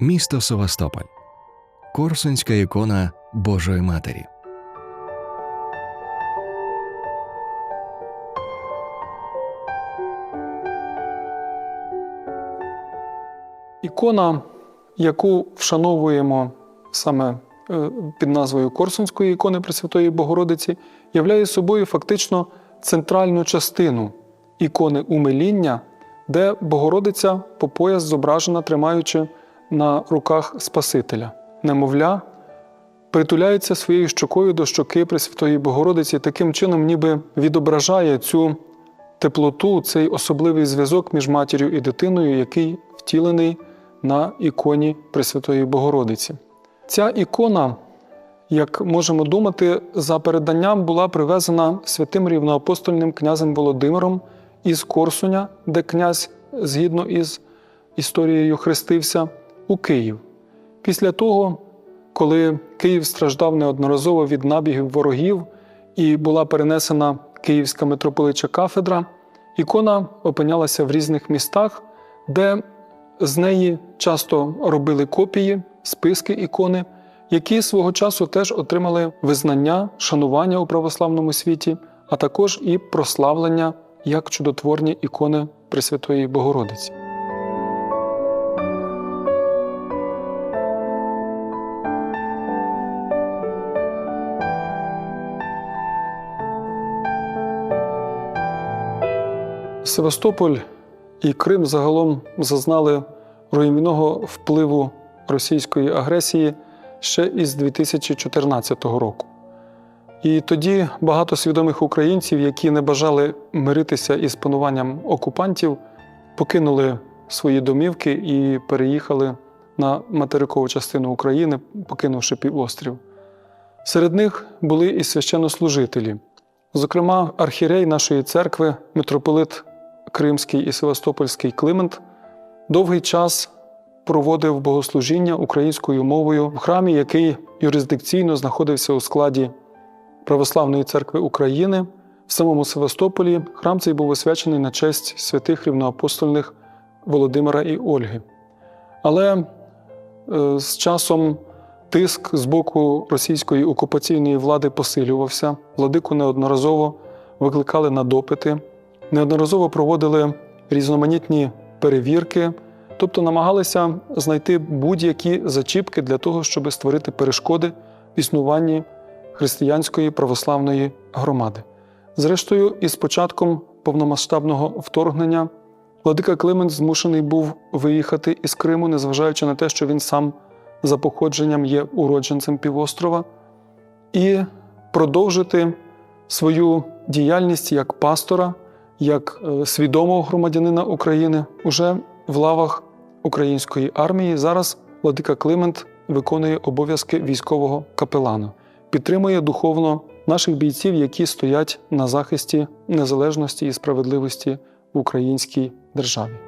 Місто Севастополь. Корсунська ікона Божої Матері. Ікона, яку вшановуємо саме е, під назвою Корсунської ікони Пресвятої Богородиці, являє собою фактично центральну частину ікони умиління, де Богородиця по пояс зображена, тримаючи на руках Спасителя. Немовля притуляється своєю щокою до щоки Пресвятої Богородиці, таким чином, ніби відображає цю теплоту, цей особливий зв'язок між матір'ю і дитиною, який втілений на іконі Пресвятої Богородиці. Ця ікона, як можемо думати, за переданням була привезена святим рівноапостольним князем Володимиром із Корсуня, де князь, згідно із історією, хрестився, у Київ. Після того, коли Київ страждав неодноразово від набігів ворогів і була перенесена Київська митрополича кафедра, ікона опинялася в різних містах, де з неї часто робили копії, списки ікони, які свого часу теж отримали визнання, шанування у православному світі, а також і прославлення як чудотворні ікони Пресвятої Богородиці. Севастополь і Крим загалом зазнали руйнівного впливу російської агресії ще із 2014 року. І тоді багато свідомих українців, які не бажали миритися із пануванням окупантів, покинули свої домівки і переїхали на материкову частину України, покинувши півострів. Серед них були і священнослужителі, зокрема, архірей нашої церкви, митрополит Кримський і Севастопольський Климент, довгий час проводив богослужіння українською мовою в храмі, який юрисдикційно знаходився у складі Православної церкви України. В самому Севастополі храм цей був освячений на честь святих рівноапостольних Володимира і Ольги. Але е, з часом тиск з боку російської окупаційної влади посилювався. Владику неодноразово викликали на допити, неодноразово проводили різноманітні перевірки, тобто намагалися знайти будь-які зачіпки для того, щоб створити перешкоди в існуванні християнської православної громади. Зрештою, із початком повномасштабного вторгнення владика Климент змушений був виїхати із Криму, незважаючи на те, що він сам за походженням є уродженцем півострова, і продовжити свою діяльність як пастора, як е, свідомого громадянина України уже в лавах української армії. Зараз владика Климент виконує обов'язки військового капелана, підтримує духовно наших бійців, які стоять на захисті незалежності і справедливості в українській державі.